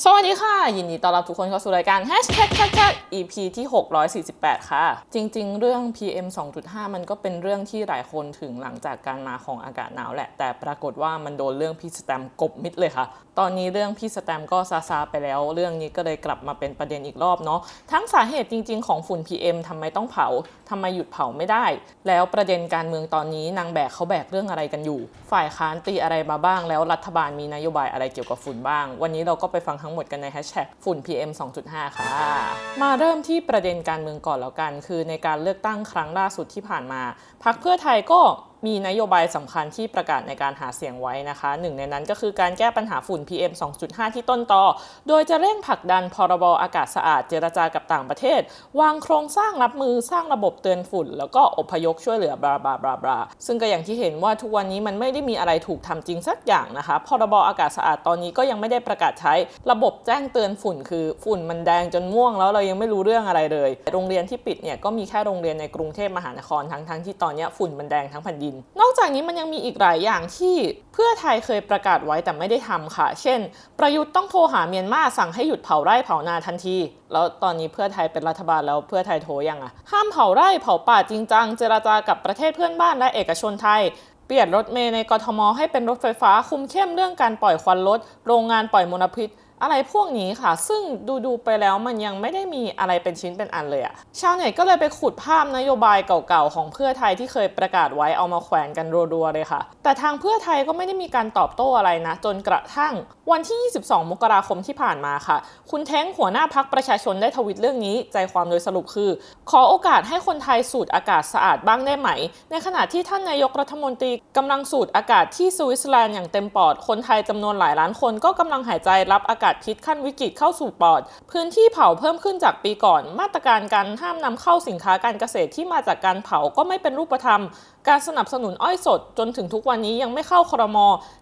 สวัสดีค่ะ ยินดีต้อนรับทุกคนเข้าสู่รายการ Hashtag c a t EP ที่ 648 ค่ะ จริงๆ เรื่อง PM 2.5 มันก็เป็นเรื่องที่หลายคนถึงหลังจากการมาของอากาศหนาวแหละ แต่ปรากฏว่ามันโดนเรื่องพี่สแตมกบมิดเลยค่ะ ตอนนี้เรื่องพี่สแตมก็ซาซาไปแล้ว เรื่องนี้ก็เลยกลับมาเป็นประเด็นอีกรอบเนาะทั้งสาเหตุจริง ๆ ของฝุ่น PM ทำไมต้องเผาทำไมหยุดเผาไม่ได้ แล้วประเด็นการเมืองตอนนี้นางแบกเขาแบกเรื่องอะไรกันอยู่ ฝ่ายค้านตีอะไรมาบ้างแล้วรัฐบาลมีนโยบายอะไรเกี่ยวกับฝุ่นบ้าง วันนี้เราก็ไปฟังทั้งหมดกันในแฮชแท็กฝุ่น PM 2.5 ค่ะ มาเริ่มที่ประเด็นการเมืองก่อนแล้วกัน คือในการเลือกตั้งครั้งล่าสุดที่ผ่านมาพรรคเพื่อไทยก็ มีนโยบายสำคัญที่ประกาศในการหาเสียงไว้นะคะหนึ่งในนั้นก็คือการแก้ปัญหาฝุ่น PM 2.5 ที่ต้นตอ โดยจะเร่งผลักดันพรบอากาศสะอาดเจรจากับต่างประเทศ วางโครงสร้างรับมือสร้างระบบเตือนฝุ่น แล้วก็อพยพช่วยเหลือบลาบลาบลาบลาซึ่งก็อย่างที่เห็นว่าทุกวันนี้มันไม่ได้มีอะไรถูกทำจริงสักอย่างนะคะพรบอากาศสะอาดตอนนี้ก็ยังไม่ได้ประกาศใช้ระบบแจ้งเตือนฝุ่น คือฝุ่นมันแดงจนม่วงแล้วเรายังไม่รู้เรื่องอะไรเลย โรงเรียนที่ปิดเนี่ยก็มีแค่โรงเรียนในกรุงเทพมหานครทั้งทั้งๆที่ตอนนี้ฝุ่นมันแดงทั้งแผ่นดินนอกจากนี้มันยังมีอีกหลายอย่างที่เพื่อไทยเคยประกาศไว้แต่ไม่ได้ทำค่ะ เช่น ประยุทธ์ต้องโทรหาเมียนมาสั่งให้หยุดเผาไร่เผานาทันที แล้วตอนนี้เพื่อไทยเป็นรัฐบาลแล้วเพื่อไทยโทรยังอะห้ามเผาไร่เผาป่าจริงจังเจรจากับประเทศเพื่อนบ้านและเอกชนไทยเปลี่ยนรถเมล์ในกทม ให้เป็นรถไฟฟ้าคุมเข้มเรื่องการปล่อยควันรถ โรงงานปล่อยมลพิษ อะไรพวกนี้ค่ะ ซึ่งดูดูๆไปแล้วมันยังไม่ได้มีอะไรเป็นชิ้นเป็นอันเลยอะชาวเน็ตก็เลยไปขุดภาพนโยบายเก่าๆ ของเพื่อไทยที่เคยประกาศไว้เอามาแขวนกันรัวๆเลยค่ะ แต่ทางเพื่อไทยก็ไม่ได้มีการตอบโต้อะไรนะ จนกระทั่งวันที่ 22 มกราคมที่ผ่านมาค่ะ คุณแท้งหัวหน้าพักประชาชนได้ทวิตเรื่องนี้ ใจความโดยสรุปคือ ขอโอกาสให้คนไทยสูดอากาศสะอาดบ้างได้ไหม ในขณะที่ท่านนายกรัฐมนตรีกำลังสูดอากาศที่สวิตเซอร์แลนด์อย่างเต็มปอดคนไทยจำนวนหลายล้านคนก็กำลังหายใจรับอากาศพิษขั้นวิกฤตเข้าสู่ปอด พื้นที่เผาเพิ่มขึ้นจากปีก่อน มาตรการการห้ามนำเข้าสินค้าการเกษตรที่มาจากการเผาก็ไม่เป็นรูปธรรม การสนับสนุนอ้อยสด จนถึงทุกวันนี้ยังไม่เข้าครม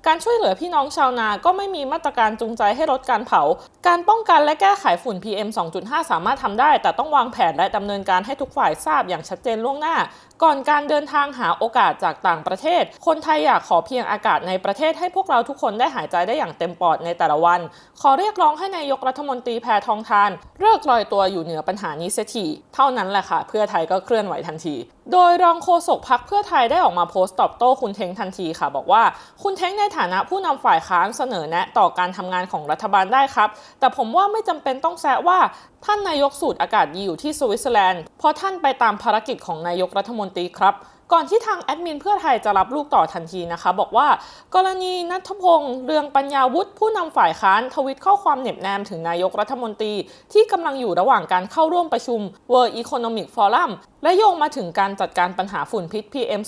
การช่วยเหลือพี่น้องชาวนาก็ไม่มีมาตรการจูงใจให้ลดการเผา การป้องกันและแก้ไขฝุ่น PM 2.5 สามารถทำได้ แต่ต้องวางแผนและดำเนินการให้ทุกฝ่ายทราบอย่างชัดเจนล่วงหน้า ก่อนการเดินทางหาโอกาสจากต่างประเทศ คนไทยอยากขอเพียงอากาศในประเทศให้พวกเราทุกคนได้หายใจได้อย่างเต็มปอดในแต่ละวัน ขอเรียกร้องให้นายกรัฐมนตรีแพทองทานเลิกลอยตัวอยู่เหนือปัญหานี้เสียทีเท่านั้นแหละค่ะ เพื่อไทยก็เคลื่อนไหวทันที โดยรองโฆษกพักเพื่อไทยได้ออกมาโพสต์ตอบโต้คุณเท้งทันทีค่ะ บอกว่าคุณเท้งในฐานะผู้นำฝ่ายค้านเสนอแนะต่อการทำงานของรัฐบาลได้ครับ แต่ผมว่าไม่จำเป็นต้องแซะว่าท่านนายกสูตรอากาศดีอยู่ที่สวิตเซอร์แลนด์เพราะท่านไปตามภารกิจของนายกรัฐมนตรีครับ ก่อนที่ทางแอดมินเพื่อไทยจะรับลูกต่อทันทีนะคะ บอกว่ากรณีนัทพงศ์เรืองปัญญาวุฒิผู้นำฝ่ายค้านทวิตข้อความเหน็บแนมถึงนายกรัฐมนตรี ที่กำลังอยู่ระหว่างการเข้าร่วมประชุม World Economic Forum และโยงมาถึงการจัดการปัญหาฝุ่นพิษ PM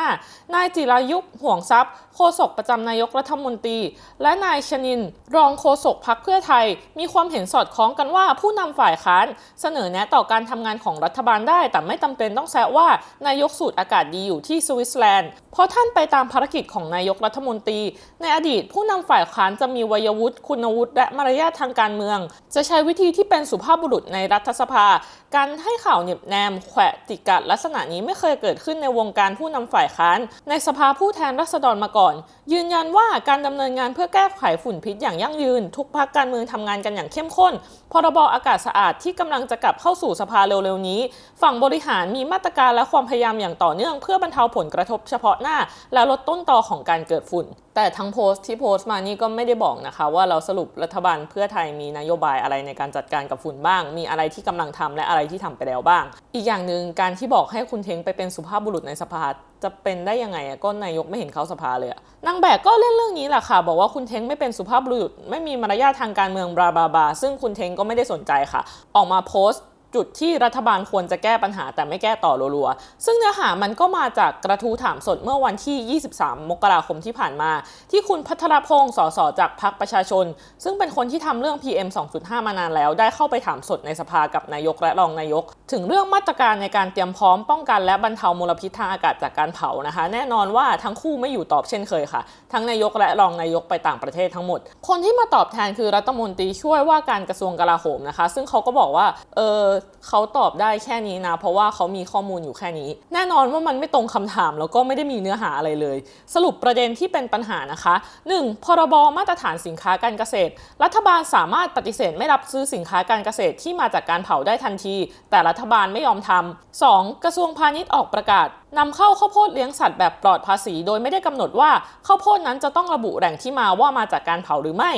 2.5 นายจิรายุห่วงทรัพย์ โฆษกประจำนายกรัฐมนตรี และนายชนิน รองโฆษกพักเพื่อไทย มีความเห็นสอดคล้องกันว่าผู้นำฝ่ายค้าน เสนอแนะต่อการทำงานของรัฐบาลได้ แต่ไม่จำเป็นต้องแซะว่านายกสูตรอากาศดีอยู่ที่สวิตเซอร์แลนด์ เพราะท่านไปตามภารกิจของนายกรัฐมนตรี ในอดีตผู้นำฝ่ายค้านจะมีวัยวุฒิคุณวุฒิและมารยาททางการเมือง จะใช้วิธีที่เป็นสุภาพบุรุษในรัฐสภา การให้ข่าวเหน็บแนมแขวะติกัดลักษณะนี้ไม่เคยเกิดขึ้นในวงการผู้นำฝ่ายค้าน ในสภาผู้แทนราษฎรมาก่อน ยืนยันว่าการดำเนินงานเพื่อแก้ไขฝุ่นพิษอย่างยั่งยืน ทุกภาคการเมืองทำงานกันอย่างเข้มข้น พรบอากาศสะอาดที่กำลังจะกลับเข้าสู่สภาเร็วๆนี้ ฝั่งบริหารมีมาตรการและความพยายามอย่างต่อเนื่อง เพื่อบรรเทาผลกระทบเฉพาะหน้า และลดต้นตอของการเกิดฝุ่น แต่ทั้งโพสต์ที่โพสต์มานี่ก็ไม่ได้บอกนะคะ ว่าเราสรุปรัฐบาลเพื่อไทยมีนโยบายอะไรในการจัดการกับฝุ่นบ้าง มีอะไรที่กำลังทำและอะไรที่ทำไปแล้วบ้าง อีกอย่างหนึ่งการที่บอกให้คุณเทงไปเป็นสุภาพบุรุษในสภาจะเป็นได้ยังไงก็นายกไม่เห็นเขาสภาเลยนางแบกก็เล่นเรื่องนี้แหละค่ะ บอกว่าคุณเทงไม่เป็นสุภาพบุรุษ ไม่มีมารยาททางการเมืองบลาบลาบลาซึ่งคุณเทงก็ไม่ได้สนใจค่ะ ออกมาโพสต์ จุดที่รัฐบาลควรจะแก้ปัญหาแต่ไม่แก้ต่อรัวๆ ซึ่งเนื้อหามันก็มาจากกระทู้ถามสดเมื่อวันที่ 23 มกราคมที่ผ่านมา ที่คุณพัทรพงศ์สสจากพรรคประชาชน ซึ่งเป็นคนที่ทำเรื่อง PM 2.5 มานานแล้ว ได้เข้าไปถามสดในสภากับนายกและรองนายก ถึงเรื่องมาตรการในการเตรียมพร้อมป้องกันและบรรเทามลพิษทางอากาศจากการเผานะคะ แน่นอนว่าทั้งคู่ไม่อยู่ตอบเช่นเคยค่ะ ทั้งนายกและรองนายกไปต่างประเทศทั้งหมด คนที่มาตอบแทนคือรัฐมนตรีช่วยว่าการกระทรวงกลาโหมนะคะ ซึ่งเขาก็บอกว่าเออเขาตอบได้แค่นี้นะ เพราะว่าเขามีข้อมูลอยู่แค่นี้ แน่นอนว่ามันไม่ตรงคำถามแล้วก็ไม่ได้มีเนื้อหาอะไรเลย สรุปประเด็นที่เป็นปัญหานะคะ 1. พรบมาตรฐานสินค้าการเกษตร รัฐบาลสามารถปฏิเสธไม่รับซื้อสินค้าการเกษตรที่มาจากการเผาได้ทันที แต่รัฐบาลไม่ยอมทำ 2. กระทรวงพาณิชย์ออกประกาศ นำเข้าข้าวโพดเลี้ยงสัตว์แบบปลอดภาษี โดยไม่ได้กำหนดว่าข้าวโพดนั้นจะต้องระบุแหล่งที่มาว่ามาจากการเผาหรือไม่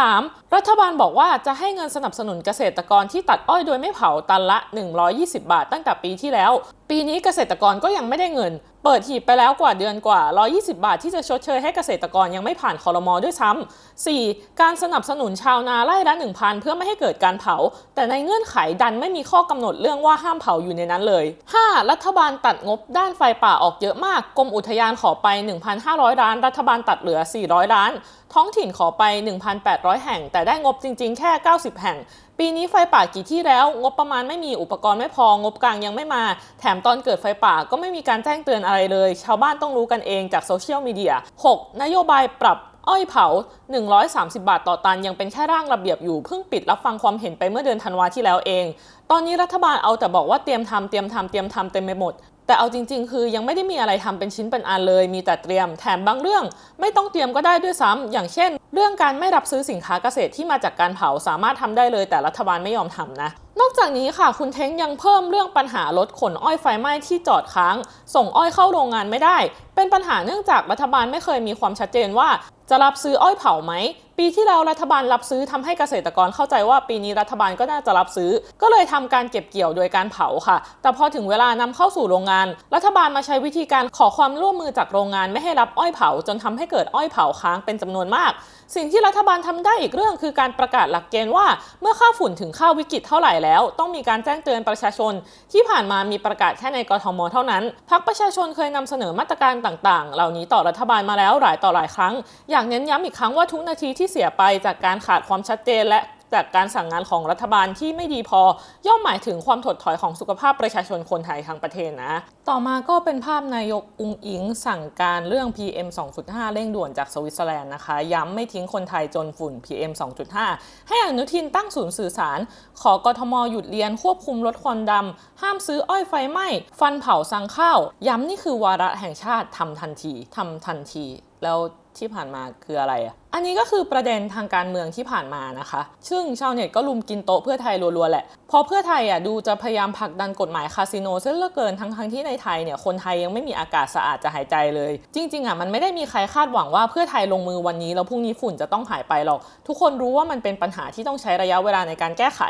3. รัฐบาลบอกว่าจะให้เงินสนับสนุนเกษตรกรที่ตัดอ้อยโดยไม่เผาตันละ 120 บาทตั้งแต่ปีที่แล้ว ปีนี้เกษตรกรก็ยังไม่ได้เงินเปิดหีบไปแล้วกว่าเดือนกว่า 120 บาทที่จะชดเชยให้เกษตรกรยังไม่ผ่านคอรมอด้วยซ้ำ 4. การสนับสนุนชาวนาไร่ละ 1,000 เพื่อไม่ให้เกิดการเผา แต่ในเงื่อนไขดันไม่มีข้อกำหนดเรื่องว่าห้ามเผาอยู่ในนั้นเลย 5. รัฐบาลตัดงบด้านไฟป่าออกเยอะมาก กรมอุทยานขอไป 1,500 ล้าน รัฐบาลตัดเหลือ 400 ล้าน ท้องถิ่นขอไป 1,800 แห่ง แต่ได้งบจริง ๆ แค่ 90 แห่ง ปีนี้ไฟป่ากี่ที่แล้ว งบประมาณไม่มีอุปกรณ์ไม่พองบกลางยังไม่มา แถมตอนเกิดไฟป่าก็ไม่มีการแจ้งเตือนอะไรเลย ชาวบ้านต้องรู้กันเองจากโซเชียลมีเดีย 6. นโยบายปรับอ้อยเผา 130 บาทต่อตันยังเป็นแค่ร่างระเบียบอยู่ เพิ่งปิดรับฟังความเห็นไปเมื่อเดือนธันวาที่แล้วเอง ตอนนี้รัฐบาลเอาแต่บอกว่าเตรียมทำเตรียมทำเตรียมทำเต็มไปหมด แต่เอาจริง ๆ คือยังไม่ได้มีอะไรทำเป็นชิ้นเป็นอันเลย มีแต่เตรียมแถมบางเรื่อง ไม่ต้องเตรียมก็ได้ด้วยซ้ำอย่างเช่น เรื่องการไม่รับซื้อสินค้าเกษตรที่มาจากการเผาสามารถทำได้เลย แต่รัฐบาลไม่ยอมทำนะ นอกจากนี้ค่ะคุณเท้งยังเพิ่มเรื่องปัญหารถขนอ้อยไฟไหม้ที่จอดค้าง ส่งอ้อยเข้าโรงงานไม่ได้ เป็นปัญหาเนื่องจากรัฐบาลไม่เคยมีความชัดเจนว่า จะรับซื้ออ้อยเผาไหม ปีที่แล้วรัฐบาลรับซื้อทำให้เกษตรกรเข้าใจว่าปีนี้รัฐบาลก็น่าจะรับซื้อ ก็เลยทำการเก็บเกี่ยวโดยการเผาค่ะ แต่พอถึงเวลานำเข้าสู่โรงงาน รัฐบาลมาใช้วิธีการขอความร่วมมือจากโรงงานไม่ให้รับอ้อยเผา จนทำให้เกิดอ้อยเผาค้างเป็นจำนวนมาก สิ่งที่รัฐบาลทำได้อีกเรื่อง คือการประกาศหลักเกณฑ์ว่า เมื่อค่าฝุ่นถึงค่าวิกฤตเท่าไหร่แล้ว ต้องมีการแจ้งเตือนประชาชน ที่ผ่านมามีประกาศแค่ในกทมเท่านั้นพักประชาชนเคยนำเสนอมาตรการต่างๆ เหล่านี้ต่อรัฐบาลมาแล้วหลายต่อหลายครั้ง อยากเน้นย้ำอีกครั้งว่าทุกนาทีที่เสียไปจากการขาดความชัดเจนและจากการสั่งงานของรัฐบาลที่ไม่ดีพอย่อมหมายถึงความถดถอยของสุขภาพประชาชนคนไทยทั้งประเทศนะ ต่อมาก็เป็นภาพนายกอุงอิง สั่งการเรื่อง PM 2.5 เร่งด่วนจากสวิตเซอร์แลนด์นะคะ ย้ำไม่ทิ้งคนไทยจนฝุ่น PM 2.5 ให้อนุทินตั้งศูนย์สื่อสาร ขอกทมหยุดเรียนควบคุมลดควันดำ ห้ามซื้ออ้อยไฟไหม้ฟันเผาสังข้าว ย้ำนี่คือวาระแห่งชาติทำทันทีทำทันที แล้วที่ผ่านมาคืออะไรอะอันนี้ก็คือประเด็นทางการเมืองที่ผ่านมานะคะ ซึ่งชาวเน็ตก็ลุมกินโต๊ะเพื่อไทยรัวๆแหละเพราะเพื่อไทยอะดูจะพยายามผลักดันกฎหมายคาสิโนเส้นเหลือเกินทั้งทั้งๆที่ในไทยเนี่ยคนไทยยังไม่มีอากาศสะอาดจะหายใจเลย จริงๆอะมันไม่ได้มีใครคาดหวังว่าเพื่อไทยลงมือวันนี้แล้วพรุ่งนี้ฝุ่นจะต้องหายไปหรอก ทุกคนรู้ว่ามันเป็นปัญหาที่ต้องใช้ระยะเวลาในการแก้ไข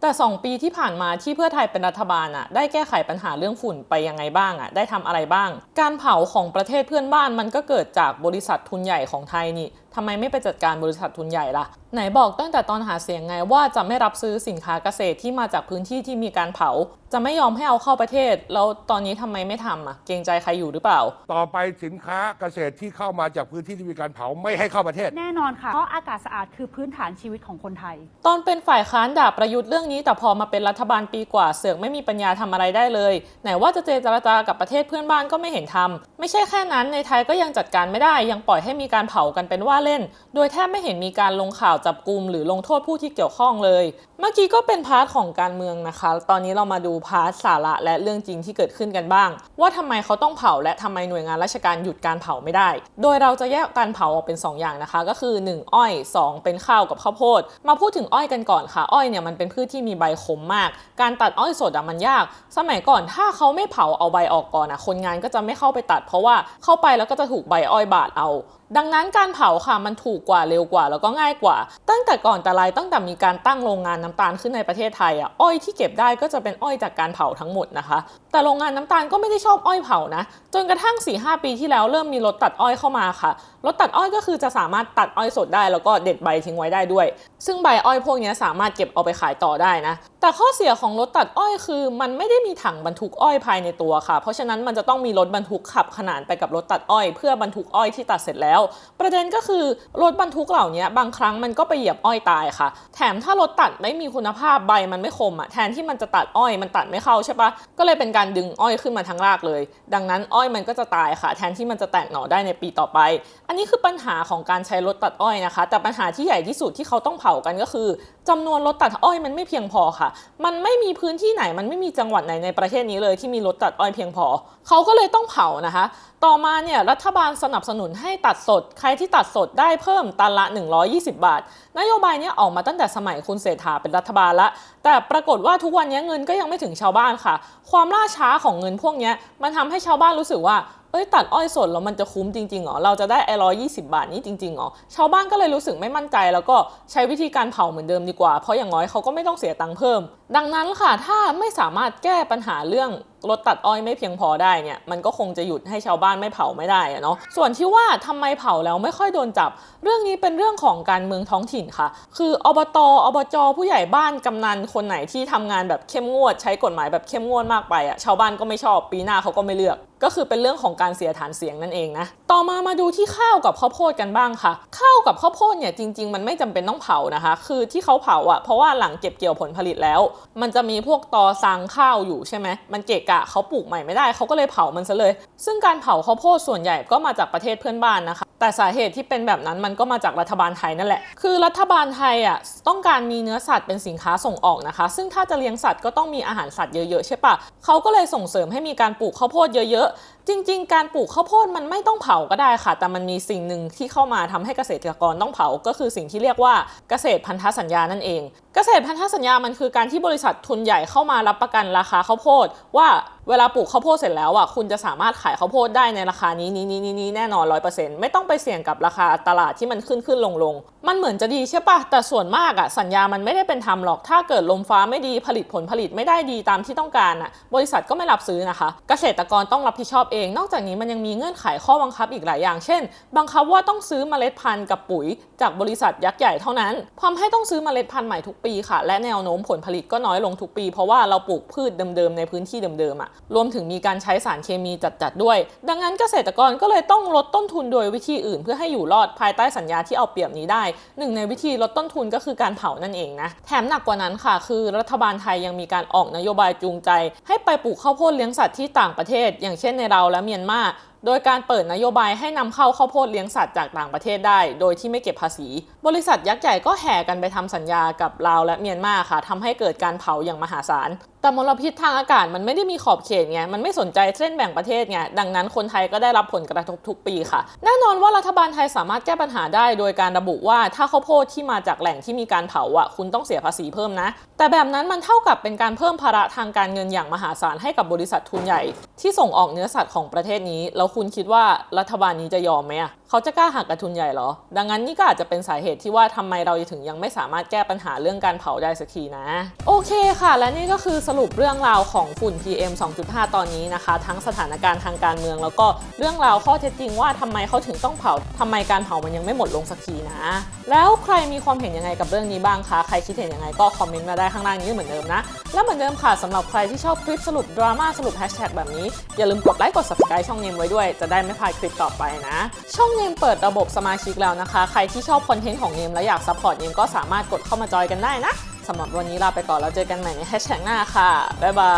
แต่ 2 ปีที่ผ่านมาที่เพื่อไทยเป็นรัฐบาลอะได้แก้ไขปัญหาเรื่องฝุ่นไปยังไงบ้างอะได้ทำอะไรบ้าง การเผาของประเทศเพื่อนบ้านมันก็เกิดจากบริษัททุนใหญ่ของไทยนี่ ทำไมไม่ไปจัดการบริษัททุนใหญ่ล่ะไหนบอกตั้งแต่ตอนหาเสียงไงว่าจะไม่รับซื้อสินค้าเกษตรที่มาจากพื้นที่ที่มีการเผา จะไม่ยอมให้เอาเข้าประเทศ แล้วตอนนี้ทำไมไม่ทำอะ เกรงใจใครอยู่หรือเปล่า ต่อไปสินค้าเกษตรที่เข้ามาจากพื้นที่ที่มีการเผาไม่ให้เข้าประเทศ แน่นอนค่ะ เพราะอากาศสะอาดคือพื้นฐานชีวิตของคนไทย ตอนเป็นฝ่ายค้านด่าประยุทธ์เรื่องนี้แต่พอมาเป็นรัฐบาลปีกว่าเสือกไม่มีปัญญาทำอะไรได้เลย ไหนว่าจะเจรจากับประเทศเพื่อนบ้านก็ไม่เห็นทำไม่ใช่แค่นั้นในไทยก็ยังจัดการไม่ได้ ยังปล่อยให้มีการเผากันเป็นว่าเล่น โดยแทบไม่เห็นมีการลงข่าวจับกลุ่มหรือลงโทษผู้ที่เกี่ยวข้องเลย เมื่อกี้ก็เป็นพาร์ทของการเมืองนะคะ ตอนนี้เรามาดูพาร์ทสาระและเรื่องจริงที่เกิดขึ้นกันบ้าง ว่าทำไมเขาต้องเผาและทำไมหน่วยงานราชการหยุดการเผาไม่ได้ โดยเราจะแยกการเผาออกเป็น 2 อย่างนะคะ ก็คือ 1 อ้อย 2 เป็นข้าวกับข้าวโพด มาพูดถึงอ้อยกันก่อนค่ะ อ้อยเนี่ยมันเป็นพืชที่มีใบคมมาก การตัดอ้อยสดอะมันยาก สมัยก่อนถ้าเขาไม่เผาเอาใบออกก่อนอะคนงานก็จะไม่เข้าไปตัด เพราะว่าเข้าไปแล้วก็จะถูกใบอ้อยบาดเอา ดังนั้นการเผาค่ะมันถูกกว่าเร็วกว่าแล้วก็ง่ายกว่า ตั้งแต่ก่อนแต่ไรตั้งแต่มีการตั้งโรงงานน้ำตาลขึ้นในประเทศไทยอะอ้อยที่เก็บได้ก็จะเป็นอ้อยจากการเผาทั้งหมดนะคะแต่โรงงานน้ำตาลก็ไม่ได้ชอบอ้อยเผานะ จนกระทั่ง4ีหปีที่แล้วเริ่มมีรถตัดอ้อยเข้ามาค่ะ รถตัดอ้อยก็คือจะสามารถตัดอ้อยสดได้แล้วก็เด็ดใบทิ้งไว้ได้ด้วย ซึ่งใบอ้อยพวกนี้สามารถเก็บเอาไปขายต่อได้นะ แต่ข้อเสียของรถตัดอ้อยคือ มันไม่ได้มีถังบรรทุกอ้อยภายในตัวค่ะ เพราะฉะนั้นมันจะต้องมีรถบรรทุกขับขนานไปกับรถตัดอ้อย เพื่อบรรทุกอ้อยที่ตัดเสร็จแล้ว ประเด็นก็คือรถบรรทุกเหล่านี้บางครั้งมันก็ไปเหยียบอ้อยตายค่ะ แถมถ้ารถตัดไม่มีคุณภาพใบมันไม่คมอะแทนที่มันจะตัดอ้อยมันตัดไม่เข้าใช่ปะก็เลยเป็นการดึงอ้อยขึ้นมาทั้งรากเลย ดังนั้นอ้อยมันก็จะตายค่ะ แทนที่มันจะแตกหน่อได้ในปีต่อไป อันนี้คือปัญหาของการใช้รถตัดอ้อยนะคะ แต่ปัญหาที่ใหญ่ที่สุดที่เขาต้องเผากันก็คือ จำนวนรถตัดอ้อยมันไม่เพียงพอค่ะ มันไม่มีพื้นที่ไหนมันไม่มีจังหวัดไหนในประเทศนี้เลยที่มีรถตัดอ้อยเพียงพอ เขาก็เลยต้องเผานะคะ ต่อมาเนี่ยรัฐบาลสนับสนุนให้ตัดสด ใครที่ตัดสดได้เพิ่มตันละ 120 บาท นโยบายเนี้ยออกมาตั้งแต่สมัยคุณเศรษฐาเป็นรัฐบาลละ แต่ปรากฏว่าทุกวันนี้เงินก็ยังไม่ถึงชาวบ้านค่ะ ความล่าช้าของเงินพวกเนี้ยมันทำให้ชาวบ้านรู้สึกว่า เอ้ยตัดอ้อยสดแล้วมันจะคุ้มจริงๆเหรอ เราจะได้ไอ้ร้อยี่สิบาทนี้จริงๆเหรอ ชาวบ้านก็เลยรู้สึกไม่มั่นใจ แล้วก็ใช้วิธีการเผาเหมือนเดิมดีกว่า เพราะอย่างน้อยเขาก็ไม่ต้องเสียตังค์เพิ่ม ดังนั้นค่ะ ถ้าไม่สามารถแก้ปัญหาเรื่องรถตัดอ้อยไม่เพียงพอได้เนี่ยมันก็คงจะหยุดให้ชาวบ้านไม่เผาไม่ได้อะเนาะส่วนที่ว่าทำไมเผาแล้วไม่ค่อยโดนจับ เรื่องนี้เป็นเรื่องของการเมืองท้องถิ่นค่ะ คืออบตอบจผู้ใหญ่บ้านกำนันคนไหนที่ทำงานแบบเข้มงวด ใช้กฎหมายแบบเข้มงวดมากไปอะชาวบ้านก็ไม่ชอบปีหน้าเขาก็ไม่เลือกก็คือเป็นเรื่องของการเสียฐานเสียงนั่นเองนะ ต่อมามาดูที่ข้าวกับข้าวโพดกันบ้างค่ะ ข้าวกับข้าวโพดเนี่ยจริง ๆ มันไม่จำเป็นต้องเผานะคะ คือที่เขาเผาอะเพราะว่าหลังเก็บเกี่ยวผลผลิตแล้ว มันจะมีพวกตอซางข้าวอยู่ใช่ไหมมันเกะกะเขาปลูกใหม่ไม่ได้เขาก็เลยเผามันซะเลย ซึ่งการเผาข้าวโพดส่วนใหญ่ก็มาจากประเทศเพื่อนบ้านนะคะ แต่สาเหตุที่เป็นแบบนั้นมันก็มาจากรัฐบาลไทยนั่นแหละ คือรัฐบาลไทยอะต้องการมีเนื้อสัตว์เป็นสินค้าส่งออกนะคะ ซึ่งถ้าจะเลี้ยงสัตว์ก็ต้องมีอาหารสัตว์เยอะๆใช่ปะเขาก็เลยส่งเสริมให้มีการปลูกข้าวโพดเยอะๆ จริง ๆ การปลูกข้าวโพดมันไม่ต้องเผาก็ได้ค่ะ แต่มันมีสิ่งหนึ่งที่เข้ามาทำให้เกษตรกรต้องเผา ก็คือสิ่งที่เรียกว่าเกษตรพันธสัญญานั่นเอง เกษตรพันธสัญญามันคือการที่บริษัททุนใหญ่เข้ามารับประกันราคาข้าวโพดว่า เวลาปลูกข้าวโพดเสร็จแล้วอะคุณจะสามารถขายข้าวโพดได้ในราคานี้นี้นี้นี้แน่นอนร้อยเปอร์เซ็นต์ไม่ต้องไปเสี่ยงกับราคาตลาดที่มันขึ้นขึ้นลงลงมันเหมือนจะดีใช่ปะแต่ส่วนมากอะสัญญามันไม่ได้เป็นธรรมหรอก ถ้าเกิดลมฟ้าไม่ดีผลิตผลผลิตไม่ได้ดีตามที่ต้องการอะบริษัทก็ไม่รับซื้อนะคะ เกษตรกรต้องรับผิดชอบเอง นอกจากนี้มันยังมีเงื่อนไขข้อบังคับอีกหลายอย่าง เช่น บังคับว่าต้องซื้อเมล็ดพันธุ์กับปุ๋ย จากบริษัทยักษ์ใหญ่เท่านั้นทำให้ต้องซื้อเมล็ดพันธุ์ใหม่ทุกปีค่ะ และแนวโน้มผลผลิตก็น้อยลงทุกปี เพราะว่าเราปลูกพืชเดิมๆในพื้นที่เดิมๆอะรวมถึงมีการใช้สารเคมีจัดๆด้วย ดังนั้นเกษตรกรก็เลยต้องลดต้นทุนโดยวิธีอื่น เพื่อให้อยู่รอดภายใต้สัญญาที่เอาเปรียบนี้ได้หนึ่งในวิธีลดต้นทุนก็คือการเผานั่นเองนะแถมหนักกว่านั้นค่ะ คือรัฐบาลไทยยังมีการออกนโยบายจูงใจ ให้ไปปลูกข้าวโพดเลี้ยงสัตว์ที่ต่างประเทศ อย่างเช่นในเราและเมียนมาโดยการเปิดนโยบายให้นำเข้าข้าวโพดเลี้ยงสัตว์จากต่างประเทศได้ โดยที่ไม่เก็บภาษี บริษัทยักษ์ใหญ่ก็แห่กันไปทำสัญญากับลาวและเมียนมาค่ะทำให้เกิดการเผาอย่างมหาศาล แต่มลพิษทางอากาศมันไม่ได้มีขอบเขตไง มันไม่สนใจเส้นแบ่งประเทศไง ดังนั้นคนไทยก็ได้รับผลกระทบทุกปีค่ะ แน่นอนว่ารัฐบาลไทยสามารถแก้ปัญหาได้ โดยการระบุว่าถ้าข้าวโพดที่มาจากแหล่งที่มีการเผาอะคุณต้องเสียภาษีเพิ่มนะ แต่แบบนั้นมันเท่ากับเป็นการเพิ่มภาระทางการเงินอย่างมหาศาลให้กับบริษัททุนใหญ่ ที่ส่งออกเนื้อสัตว์ของประเทศนี้แล้วคุณคิดว่ารัฐบาลนี้จะยอมไหมอะเขาจะกล้าหักกับทุนใหญ่เหรอ ดังนั้นนี่ก็อาจจะเป็นสาเหตุที่ว่าทำไมเราถึงยังไม่สามารถแก้ปัญหาเรื่องการเผาได้สักทีนะ โอเคค่ะ และนี่ก็คือสรุปเรื่องราวของฝุ่น PM 2.5 ตอนนี้นะคะ ทั้งสถานการณ์ทางการเมือง แล้วก็เรื่องราวข้อเท็จจริงว่าทำไมเขาถึงต้องเผาทำไมการเผามันยังไม่หมดลงสักทีนะ แล้วใครมีความเห็นยังไงกับเรื่องนี้บ้างคะ ใครคิดเห็นยังไงก็คอมเมนต์มาได้ข้างล่างนี้เหมือนเดิมนะ และเหมือนเดิมค่ะสำหรับใครที่ชอบคลิปสรุปดราม่าสรุปแฮชแท็กแบบนี้อย่าลืมกดไลค์กด subscribe ช่องเนมไว้ด้วยจะได้ไม่พลาดคลิปต่อไปนะ ช่องเนมเปิดระบบสมาชิกแล้วนะคะ ใครที่ชอบคอนเทนต์ของเนมและอยากซัพพอร์ตเนมก็สามารถกดเข้ามาจอยกันได้นะสำหรับวันนี้ลาไปก่อนแล้วเจอกันใหม่ในแฮชแท็กหน้าค่ะ บ๊ายบา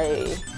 ย